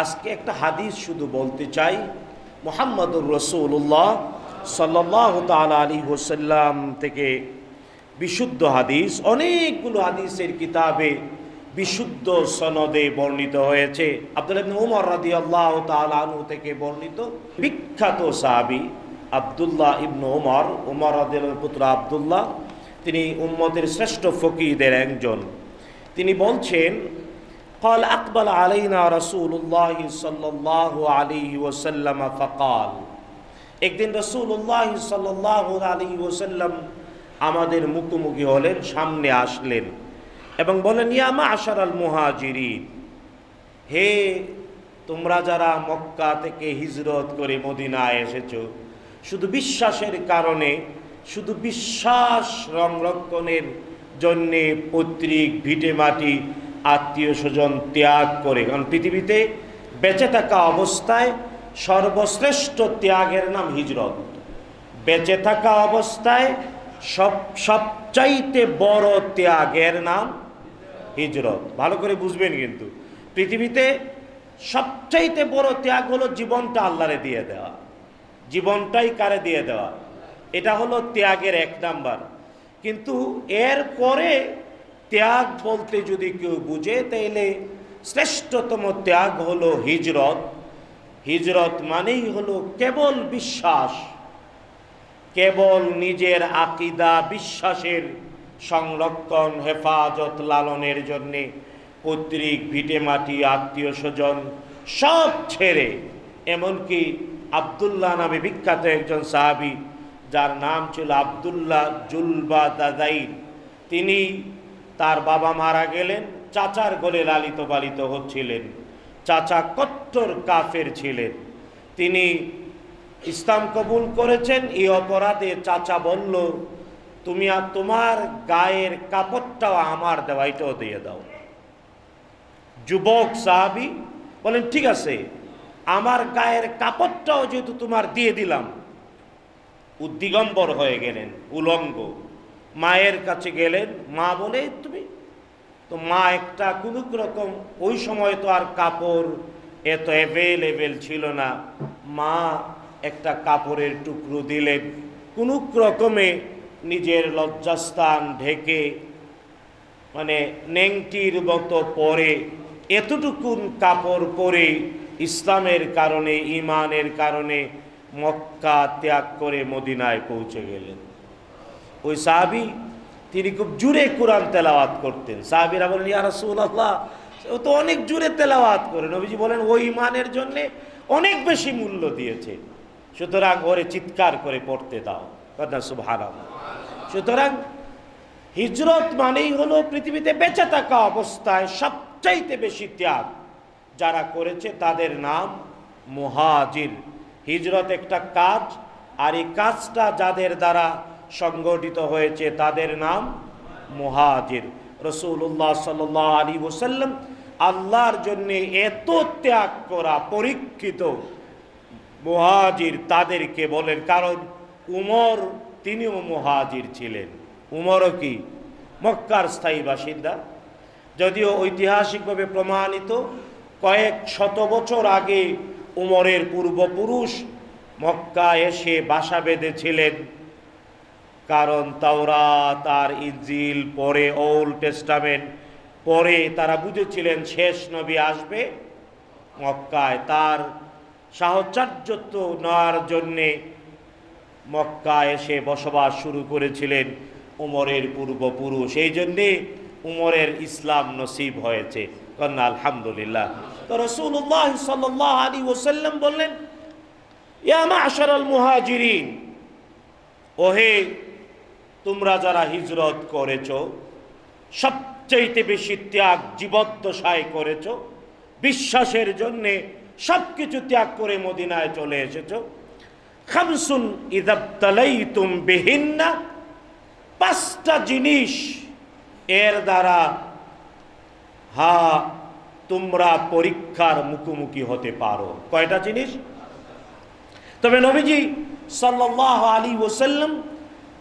আজকে একটা হাদিস শুধু বলতে চাই। মোহাম্মদুর রসুল্লাহ সাল্লাহ তালা আলী হোসাল্লাম থেকে বিশুদ্ধ হাদিস, অনেকগুলো হাদিসের কিতাবে বিশুদ্ধ সনদে বর্ণিত হয়েছে। আব্দুল উমর রাদিয়াল্লাহু তাআলা আনহু থেকে বর্ণিত বিখ্যাত সাহাবী আব্দুল্লাহ ইবনে উমর উমর রাদিয়াল্লাহু পুত্র আব্দুল্লাহ, তিনি উম্মতের শ্রেষ্ঠ ফকিরদের একজন। তিনি বলছেন قال أقبل علينا رسول الله صلى الله عليه وسلم فقال একদিন রসুল্লাহ সাল্লাহ আলী ওসাল্লাম আমাদের মুখোমুখি হলেন সামনে আসলেন এবং বলেন ইয়ামা আশার আল মুহাজিরিন হে তোমরা যারা মক্কা থেকে হিজরত করে মদিনায় এসেছো শুধু বিশ্বাসের কারণে শুধু বিশ্বাস সংরক্ষণের জন্যে পৈতৃক ভিটে মাটি আত্মীয় স্বজন ত্যাগ করে। কারণ পৃথিবীতে বেঁচে থাকা অবস্থায় সর্বশ্রেষ্ঠ ত্যাগের নাম হিজরত। বেঁচে থাকা অবস্থায় সব, সবচাইতে বড় ত্যাগের নাম হিজরত। ভালো করে বুঝবেন কিন্তু। পৃথিবীতে সবচাইতে বড় ত্যাগ হলো জীবনটা আল্লাহরে দিয়ে দেওয়া। জীবনটাই কারে দিয়ে দেওয়া? এটা হলো ত্যাগের এক নাম্বার। কিন্তু এর পরে ত্যাগ বলতে যদি কেউ বুঝে, তাইলে শ্রেষ্ঠতম ত্যাগ হলো হিজরত। হিজরত মানেই হলো কেবল বিশ্বাস, কেবল নিজের আকিদা বিশ্বাসের সংরক্ষণ, হেফাজত লালনের জন্যে পৈতৃক, ভিটে মাটি, আত্মীয় স্বজন সব ছেড়ে, এমনকি আবদুল্লাহ নামে বিখ্যাত একজন সাহাবি, যার নাম ছিল আবদুল্লাহ জুলবা দাদাইন তিনি তার বাবা মারা গেলেন, চাচার গোলে লালিত পালিত হচ্ছিলেন। চাচা কট্টর কাফের ছিলেন। তিনি ইসলাম কবুল করেছেন, এই অপরাধে চাচা বলল, তুমি আর তোমার গায়ের কাপড়টাও আমার দেওয়া এটাও দিয়ে দাও। যুবক সাহাবি বলেন, ঠিক আছে, আমার গায়ের কাপড়টাও যেহেতু তোমার দিয়ে দিলাম। উদ্দিগম্বর হয়ে গেলেন, উলঙ্গ। মায়ের কাছে গেলেন, মা বলে, তুমি? তো মা একটা কোনো রকম, ওই সময় তো আর কাপড় এত অ্যাভেলেবেল ছিল না। মা একটা কাপড়ের টুকরো দিলেন কোনো রকমে নিজের লজ্জাস্থান ঢেকে মানে নেংটির মতো পরে এতটুকুন কাপড় পরে ইসলামের কারণে ইমানের কারণে মক্কা ত্যাগ করে মদিনায় পৌঁছে গেলেন। ওই সাহাবি, তিনি খুব জুড়ে কোরআন তেলাওয়াত করতেন। সাহাবিরা বলেন ইয়া রাসূলুল্লাহ, ও তো অনেক জুড়ে তেলাওয়াত করে। নবীজি বলেন ওই ইমানের জন্যে অনেক বেশি মূল্য দিয়েছে। সুতরাং ওরে চিৎকার করে পড়তে দাও। কথা সুবহানাল্লাহ। সুতরাং হিজরত মানেই হলো পৃথিবীতে বেঁচে থাকা অবস্থায় সবচাইতে বেশি ত্যাগ। যারা করেছে তাদের নাম মুহাজির। হিজরত একটা কাজ, আর এই কাজটা যাদের দ্বারা সংগঠিত হয়েছে তাদের নাম মুহাজির। রসুল্লাহ সাল আলী ওসাল্লাম আল্লাহর জন্যে এত ত্যাগ করা পরীক্ষিত মুহাজির তাদেরকে বলেন, কারণ উমর তিনিও মুহাজির ছিলেন। উমরও কি? মক্কার স্থায়ী বাসিন্দা। যদিও ঐতিহাসিকভাবে প্রমাণিত, কয়েক শত বছর আগে উমরের পূর্বপুরুষ মক্কা এসে বাসা বেঁধেছিলেন। কারণ তাওরা তার ইঞ্জিল পরে ওল্ড টেস্টামেন্ট পরে তারা বুঝেছিলেন শেষ নবী আসবে মক্কায়। তার সাহচর্যত্ব নেওয়ার জন্যে মক্কা এসে বসবাস শুরু করেছিলেন উমরের পূর্বপুরুষ। এই জন্যে উমরের ইসলাম নসিব হয়েছে। কন্যা আলহামদুলিল্লাহ। তো রসুল্লাহ সাল্লাহ আলী ওসাল্লাম বললেন ইয়ামা আশারাল মুহাজিরিন, ওহে তোমরা যারা হিজরত করেছ, সবচাইতে বেশি ত্যাগ জীবদ্দশায় করেছ, বিশ্বাসের জন্যে সব কিছু ত্যাগ করে মদিনায় চলে এসেছ, খামসুন ইদাবতালাই তুম বেহিন্না, পাঁচটা জিনিস এর দ্বারা হা তোমরা পরীক্ষার মুখোমুখি হতে পারো। কয়টা জিনিস? তবে নবীজি সাল্লাহ আলী ওসাল্লাম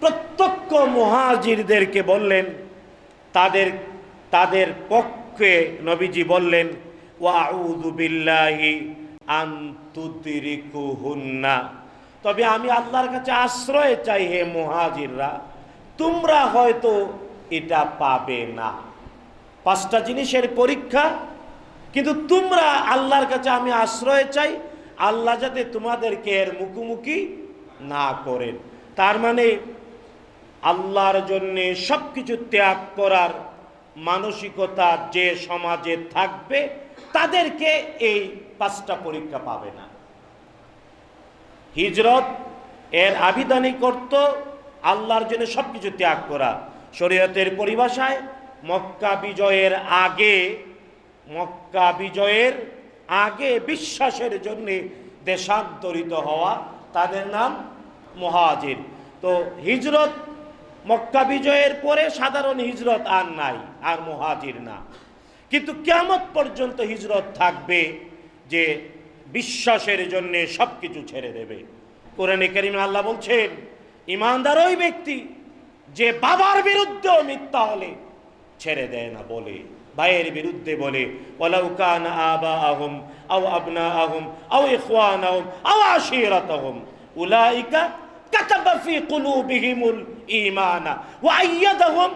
প্রত্যক্ষ মহাজিরদেরকে বললেন, তাদের তাদের পক্ষে নবীজি বললেন, ওয়াউযু বিল্লাহি আন তুদরিকুহুন্না। তবে আমি আল্লাহর কাছে আশ্রয় চাই হে মুহাজিররা, তোমরা হয়তো এটা পাবে না। পাঁচটা জিনিসের পরীক্ষা, কিন্তু তোমরা আল্লাহর কাছে আমি আশ্রয় চাই, আল্লাহ যাতে তোমাদেরকে এর মুখোমুখি না করেন। তার মানে আল্লাহর জন্যে সব কিছু ত্যাগ করার মানসিকতা যে সমাজে থাকবে, তাদেরকে এই পাঁচটা পরীক্ষা পাবে না। হিজরত, এর আবিধানিক অর্থ আল্লাহর জন্য সব কিছু ত্যাগ করা। শরীয়তের পরিভাষায়, মক্কা বিজয়ের আগে, মক্কা বিজয়ের আগে বিশ্বাসের জন্য দেশান্তরিত হওয়া, তাদের নাম মহাজির। তো হিজরত মক্কা বিজয়ের পরে সাধারণ হিজরত আর নাই, আর মহাজির না। কিন্তু কেমত পর্যন্ত হিজরত থাকবে যে বিশ্বাসের জন্য সব কিছু ছেড়ে দেবে। কোরআনে করিমে আল্লাহ বলছেন, ইমানদার ওই ব্যক্তি যে বাবার বিরুদ্ধেও মিথ্যা হলে ছেড়ে দেয় না বলে, ভাইয়ের বিরুদ্ধে বলে, ওয়ালাউ কান আবা আহম আও আবনা আহম আও ইখওয়ান আহম আও আশিরাত আহম উলাইকা كتب في قلوبهم الإيمان وأيدهم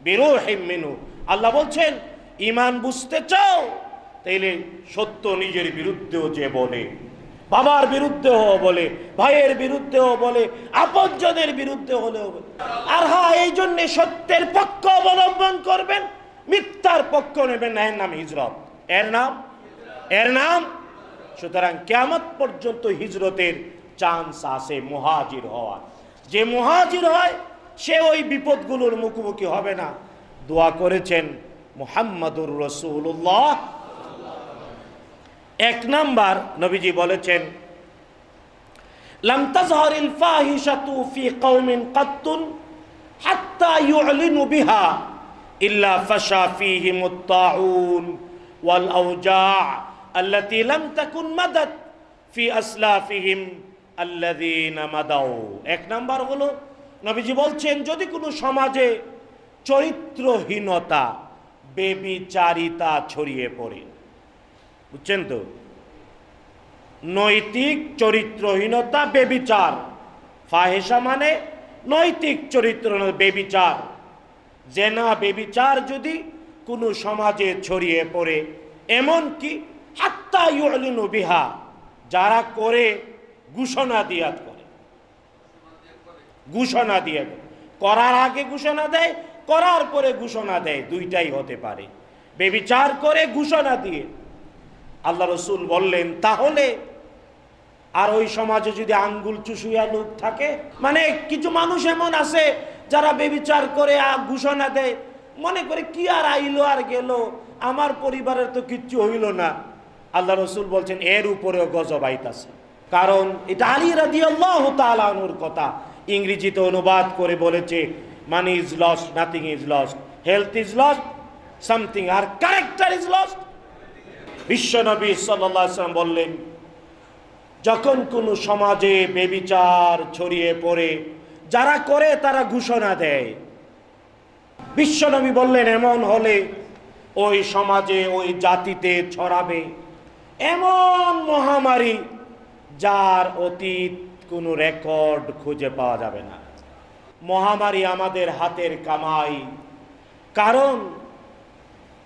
بروح منه আল্লাহ বলছেন ইমান বুঝতে চাও তাইলে সত্য নিজের বিরুদ্ধেও যে বলে বাবার বিরুদ্ধেও বলে ভাইয়ের বিরুদ্ধেও বলে আপনজনের বিরুদ্ধে হলেও বলে আর হ্যাঁ এই জন্যে সত্যের পক্ষ অবলম্বন করবেন মিথ্যার পক্ষ নেবেন না এর নাম হিজরত এর নাম এর নাম সুতরাং কেমত পর্যন্ত হিজরতের চান্স আছে মুহাজির হওয়ার যে মুহাজির হয় সে ওই বিপদগুলোর মুখোমুখি হবে না দোয়া করেছেন মুহাম্মাদুর রসুল্লাহ এক নাম্বার নবীজি বলেছেন লাম তাজহারিল ফাহিশাতু ফি কওমিন কাত্তুন হাত্তা ইউলিনু বিহা ইল্লা ফাশা ফীহিম الطاعون والأوجاع التي لم تكن مدت في أسلافهم এক নাম্বার হলো, নবীজি বলছেন, যদি কোনো সমাজে চরিত্রহীনতা, বেবিচারিতা ছড়িয়ে পড়ে, বুঝছেন তো? নৈতিক চরিত্রহীনতা, বেবিচার। ফাহেসা মানে নৈতিক চরিত্র বেবিচার। জেনা, বেবিচার যদি কোনো সমাজে ছড়িয়ে পড়ে এমন কি আত্মা ইউলিন বিহা, যারা করে ঘোষণা দিয়াত করে। ঘোষণা দিয়ে করার আগে ঘোষণা দেয়, করার পরে ঘোষণা দেয়, দুইটাই হতে পারে। বেবিচার করে ঘোষণা দিয়ে। আল্লাহ রসুল বললেন, তাহলে আর ওই সমাজে যদি আঙ্গুল চুষুয়া লোক থাকে মানে কিছু মানুষ এমন আছে যারা বেবিচার করে ঘোষণা দেয়, মনে করে কি আর আইলো আর গেল, আমার পরিবারের তো কিচ্ছু হইল না। আল্লাহ রসুল বলছেন, এর উপরেও গজব আইতাছে। কারণ এটা আলী রাদি আল্লাহ তালানুর কথা। ইংরেজিতে অনুবাদ করে বলেছে money is lost nothing is lost health is lost something R character is lost বিশ্বনবী সাল্লাম বললেন, যখন কোনো সমাজে বেবিচার ছড়িয়ে পড়ে, যারা করে তারা ঘোষণা দেয়। বিশ্বনবী বললেন, এমন হলে ওই সমাজে, ওই জাতিতে ছড়াবে এমন মহামারী যার অতীত কোনো রেকর্ড খুঁজে পাওয়া যাবে না। মহামারী আমাদের হাতের কামাই। কারণ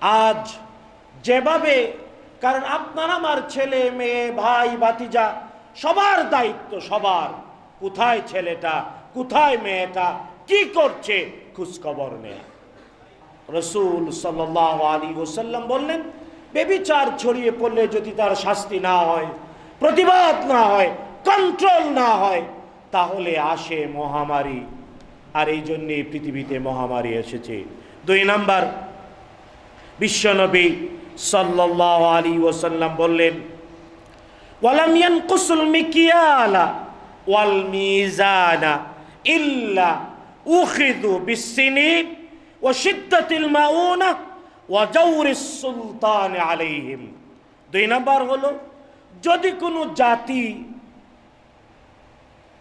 আজ যেভাবে, কারণ আপনার আমার ছেলে, মেয়ে, ভাই, ভাতিজা, সবার দায়িত্ব সবার। কোথায় ছেলেটা, কোথায় মেয়েটা, কি করছে, খোঁজখবর নেয়া। রসুল সাল্লাহ আলী ওসাল্লাম বললেন, বেবিচার ছড়িয়ে পড়লে যদি তার শাস্তি না হয় প্রতিবাদ না হয় কন্ট্রোল না হয়, তাহলে আসে মহামারী। আর এই জন্যে পৃথিবীতে মহামারী এসেছে। দুই নাম্বার, বিশ্বনবী সাল্লাহ আলী ওসাল্লাম বললেন, ওয়ালাম ইয়ানকুসুল মিকিয়ালা ওয়াল মিজানা ইল্লা উখিদু বিসসিনিন ওয়া শিদ্দাতিল মাউনা ওয়া জাওরিস সুলতান আলাইহিম। দুই নাম্বার হলো যদি কোনো জাতি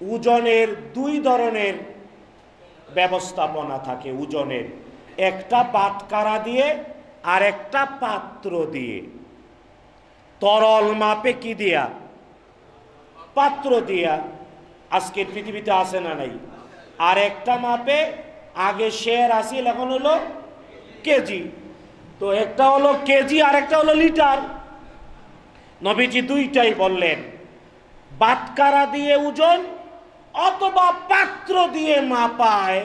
ওজনের দুই ধরনের ব্যবস্থাপনা থাকে ওজনের একটা পাতকারা দিয়ে আর একটা পাত্র দিয়ে। তরল মাপে কি দিয়া? পাত্র দিয়া। আজকের পৃথিবীতে আসে না নাই। আর একটা মাপে আগে শেয়ার আসিল, এখন হলো কেজি। তো একটা হলো কেজি, আর একটা হলো লিটার। নবীজি দুইটাই বললেন বাটকারা দিয়ে ওজন অথবা পাত্র দিয়ে মাপায়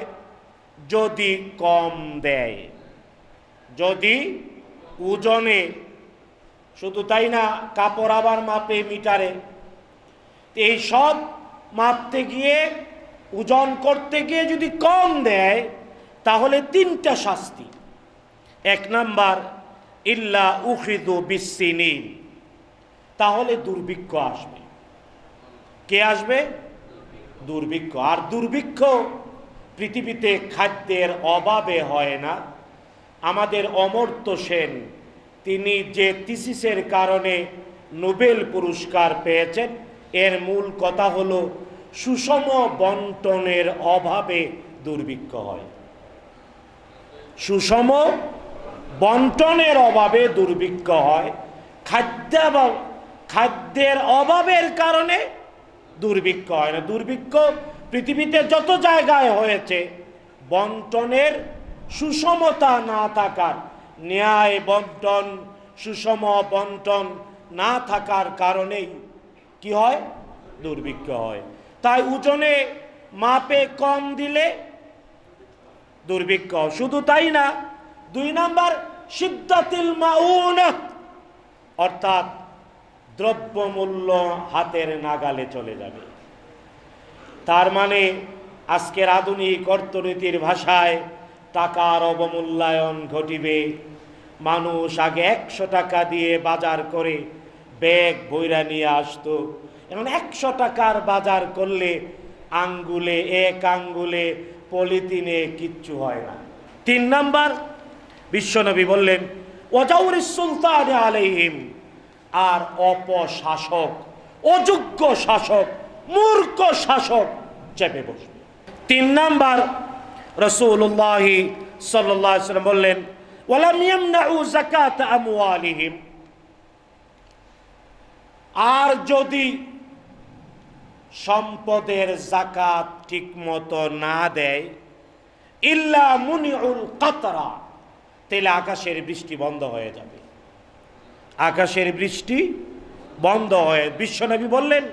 যদি কম দেয়। যদি ওজনে শুধু তাই না, কাপড় আবার মাপে মিটারে। এই সব মাপতে গিয়ে ওজন করতে গিয়ে যদি কম দেয়, তাহলে তিনটা শাস্তি। এক নাম্বার, ইল্লা উখিদু বিসিনিন। তাহলে দুর্ভিক্ষ আসবে। কে আসবে? দুর্ভিক্ষ। আর দুর্ভিক্ষ পৃথিবীতে খাদ্যের অভাবে হয় না। আমাদের অমর্ত্য সেন, তিনি যে থিসিসের কারণে নোবেল পুরস্কার পেয়েছেন, এর মূল কথা হল সুষম বন্টনের অভাবে দুর্ভিক্ষ হয়। সুষম বন্টনের অভাবে দুর্ভিক্ষ হয়। খাদ্য খাদ্যের অভাবের কারণে দুর্ভিক্ষ হয় না। দুর্ভিক্ষ পৃথিবীতে যত জায়গায় হয়েছে, বন্টনের সুষমতা না থাকার, ন্যায় বন্টন, সুষম বন্টন না থাকার কারণেই কি হয়? দুর্ভিক্ষ হয়। তাই ওজনে মাপে কম দিলে দুর্ভিক্ষ শুধু তাই না, দুই নাম্বার, সিদ্ধাতিল মাউন, অর্থাৎ দ্রব্যমূল্য হাতের নাগালে চলে যাবে। তার মানে আজকের আধুনিক অর্থনীতির ভাষায় টাকার অবমূল্যায়ন ঘটিবে। মানুষ আগে একশো টাকা দিয়ে বাজার করে ব্যাগ বইরা নিয়ে আসতো। এখন একশো টাকার বাজার করলে আঙ্গুলে, এক আঙ্গুলে পলিথিনে কিচ্ছু হয় না। তিন নাম্বার, বিশ্বনবী বললেন ওজাউর সুলতান আলাইহিম। আর অপশাসক, অযোগ্য শাসক, মূর্খ শাসক চেপে বসবে। তিন নাম্বার রসুল্লাহি সাল্লাম বললেন আর যদি সম্পদের জাকাত ঠিকমতো না দেয়, ইল্লা মুনিউল কাতরা, তাহলে আকাশের বৃষ্টি বন্ধ হয়ে যাবে। আকাশের বৃষ্টি বন্ধ হয়ে বিশ্বনবী বললেন,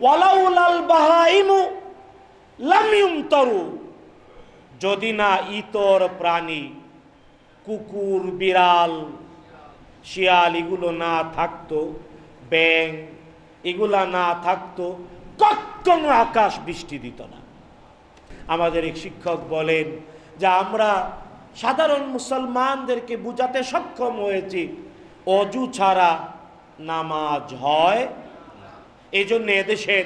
ওয়ালাউলাল বাহাইমু যদি না ইতর প্রাণী, কুকুর, বিড়াল শিয়াল এগুলো না থাকতো ব্যাং এগুলা না থাকতো, কখনো আকাশ বৃষ্টি দিত না। আমাদের এক শিক্ষক বলেন যে আমরা সাধারণ মুসলমানদেরকে বুঝাতে সক্ষম হয়েছি অজু ছাড়া নামাজ হয়। এই জন্য এদেশের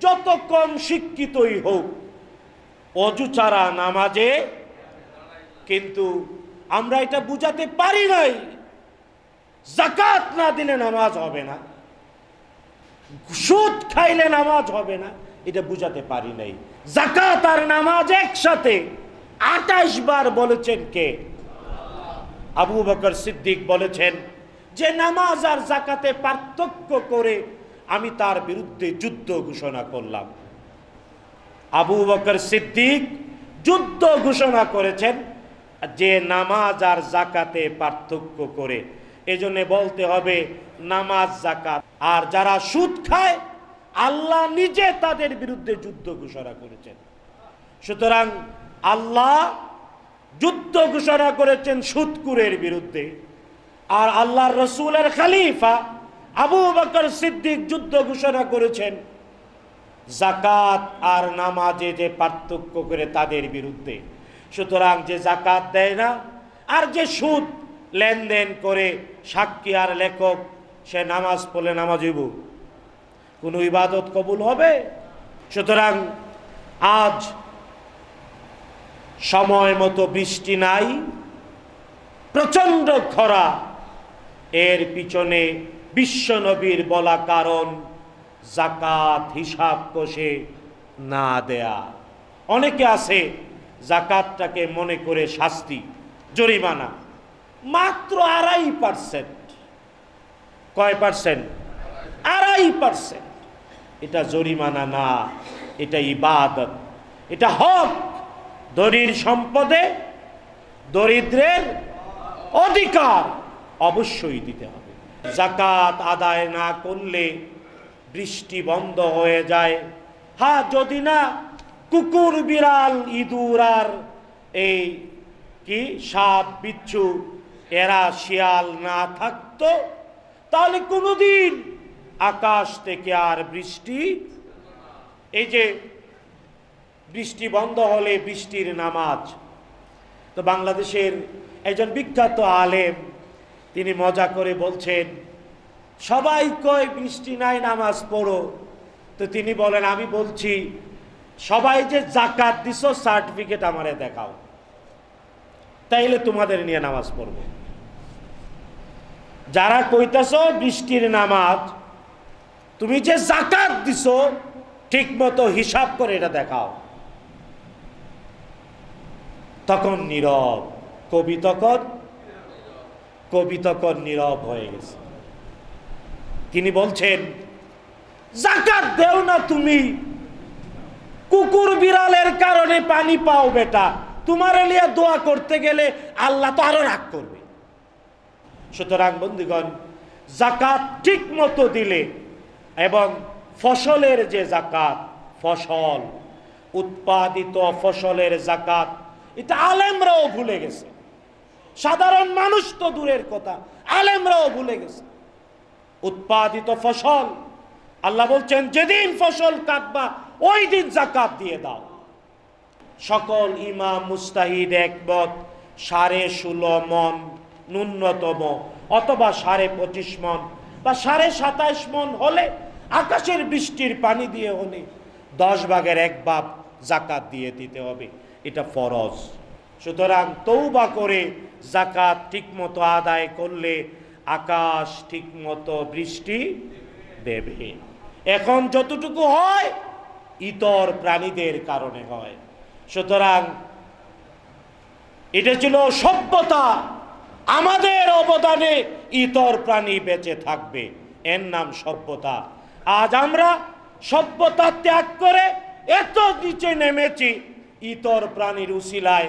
যত কম শিক্ষিতই হোক অজু ছাড়া নামাজে কিন্তু আমরা এটা বুঝাতে পারি নাই। জাকাত না দিলে নামাজ হবে না। সুদ খাইলে নামাজ হবে না। এটা বুঝাতে পারি নাই। জাকাত আর নামাজ একসাথে আঠাশ বার বলেছেন কে? আবু বকর সিদ্দিক বলেছেন যে নামাজ আর জাকাতে পার্থক্য করে আমি তার বিরুদ্ধে যুদ্ধ ঘোষণা করলাম। আবু বকর সিদ্দিক যুদ্ধ ঘোষণা করেছেন, যে নামাজ আর জাকাতে পার্থক্য করে। এজন্য বলতে হবে, নামাজ জাকাত আর যারা সুদ খায়, আল্লাহ নিজে তাদের বিরুদ্ধে যুদ্ধ ঘোষণা করেছেন। সুতরাং আল্লাহ যুদ্ধ ঘোষণা করেছেন সুদকুরের বিরুদ্ধে। আর আল্লাহর রসুলের খালিফা আবু বকর সিদ্দিক যুদ্ধ ঘোষণা করেছেন, জাকাত আর নামাজে যে পার্থক্য করে তাদের বিরুদ্ধে। সুতরাং যে জাকাত দেয় না, আর যে সুদ লেনদেন করে সাক্ষী আর লেখক, সে নামাজ পড়লে নামাজ হইব। কোনো ইবাদত কবুল হবে? সুতরাং আজ সময় মতো বৃষ্টি নাই, প্রচণ্ড খরা। এর পিছনে বিশ্বনবীর বলা কারণ জাকাত, হিসাব কষে না দেয়া। অনেকে আছে জাকাতটাকে মনে করে শাস্তি, জরিমানা, মাত্র আড়াই পার্সেন্ট। কয় পার্সেন্ট? আড়াই পার্সেন্ট। এটা জরিমানা না, এটা ইবাদত। এটা হক, দরির সম্পদে দরিদ্রের অধিকার। অবশ্যই দিতে হবে। জাকাত আদায় না করলে বৃষ্টি বন্ধ হয়ে যায়। হ্যাঁ যদি না, কুকুর, বিড়াল, ইঁদুর আর এই কি, সাপ, বিচ্ছু, এরা শিয়াল না থাকতো, তাহলে কোনোদিন আকাশ থেকে আর বৃষ্টি, এই যে বৃষ্টি বন্ধ হলে বৃষ্টির নামাজ। তো বাংলাদেশের একজন বিখ্যাত আলেম তিনি মজা করে বলছেন, সবাই কয় বৃষ্টি নাই নামাজ পড়ো। তো তিনি বলেন, আমি বলছি, সবাই যে জাকাত দিছ, সার্টিফিকেট আমারে দেখাও। তাইলে তোমাদের নিয়ে নামাজ পড়ব। যারা কইতাছ বৃষ্টির নামাজ, তুমি যে জাকাত ঠিক মতো হিসাব করে এটা দেখাও। তখন নীরব, কবি তখন কবি তখন নীরব হয়ে গেছে। তিনি বলছেন, জাকাত দেও না তুমি। কুকুর বিড়ালের কারণে পানি পাও বেটা। তোমার লিয়া দোয়া করতে গেলে আল্লাহ তো আরও রাগ করবে। সুতরাং বন্ধুগণ, জাকাত ঠিক মতো দিলে এবং ফসলের যে জাকাত, ফসল, উৎপাদিত ফসলের জাকাত, এটা আলেমরাও ভুলে গেছে। সাধারণ মানুষ তো দূরের কথা, আলেমরাও ভুলে গেছে। উৎপাদিত ফসল, আল্লাহ বলছেন, যেদিন ফসল কাটবা, ওই দিন জাকাত দিয়ে দাও। সকল ইমাম মুস্তাহিদ একমত, সাড়ে ষোলো মন ন্যূনতম, অথবা সাড়ে পঁচিশ মন, বা সাড়ে সাতাইশ মন হলে আকাশের বৃষ্টির পানি দিয়ে হলে দশ ভাগের এক ভাগ জাকাত দিয়ে দিতে হবে। এটা ফরজ। সুতরাং তৌবা করে জাকাত ঠিকমতো আদায় করলে আকাশ ঠিকমতো বৃষ্টি দেবে। এখন যতটুকু হয়, ইতর প্রাণীদের কারণে হয়। সুতরাং এটা ছিল সভ্যতা। আমাদের অবদানে ইতর প্রাণী বেঁচে থাকবে। এর নাম সভ্যতা। আজ আমরা সভ্যতা ত্যাগ করে এত নিচে নেমেছি, ইতর প্রাণীর উশিলায়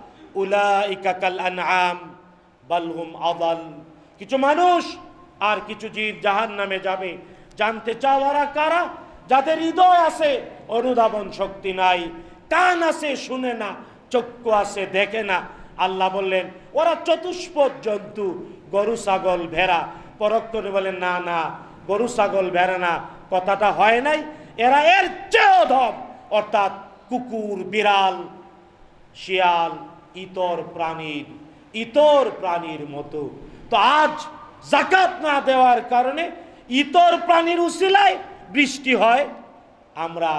উলাইকা কাল আনআম, বাল হুম আদাল। কিছু মানুষ আর কিছু জীব জাহান নামে যাবে। জানতে চাও চাওয়ারা কারা? যাদের হৃদয় আছে, অনুধাবন শক্তি নাই। কান আছে, শুনে না, চক্ষু আছে, দেখে না। আল্লাহ বললেন, ওরা চতুষ্পদ জন্তু, গরু, ছাগল, ভেড়া। পরক করে বলেন, না না, গরু, ছাগল, ভেড়া না, কথাটা হয় নাই। এরা এর চেয়েও ধম। অর্থাৎ কুকুর, বিড়াল, শিয়াল ইতর প্রাণীর ইতর প্রাণীর মতো। তো আজ জাকাত না দেওয়ার কারণে ইতর প্রাণীর উশিলায় বৃষ্টি হয়, আমরা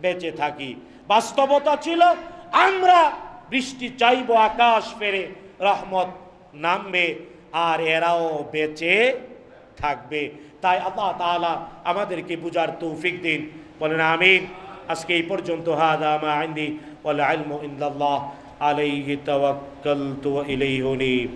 বেঁচে থাকি। বাস্তবতা ছিল, আমরা বৃষ্টি চাইব আকাশ ফেরে, রহমত নামবে, আর এরাও বেঁচে থাকবে। তাই আল্লাহ তাআলা আমাদেরকে বুঝার তৌফিক দিন। বলেন আমিন। আজকে এই পর্যন্ত, হাদা মা আইন্দি, ওয়াল ইলমু ইনদাল্লাহ عليه توكلت وإليه أنيب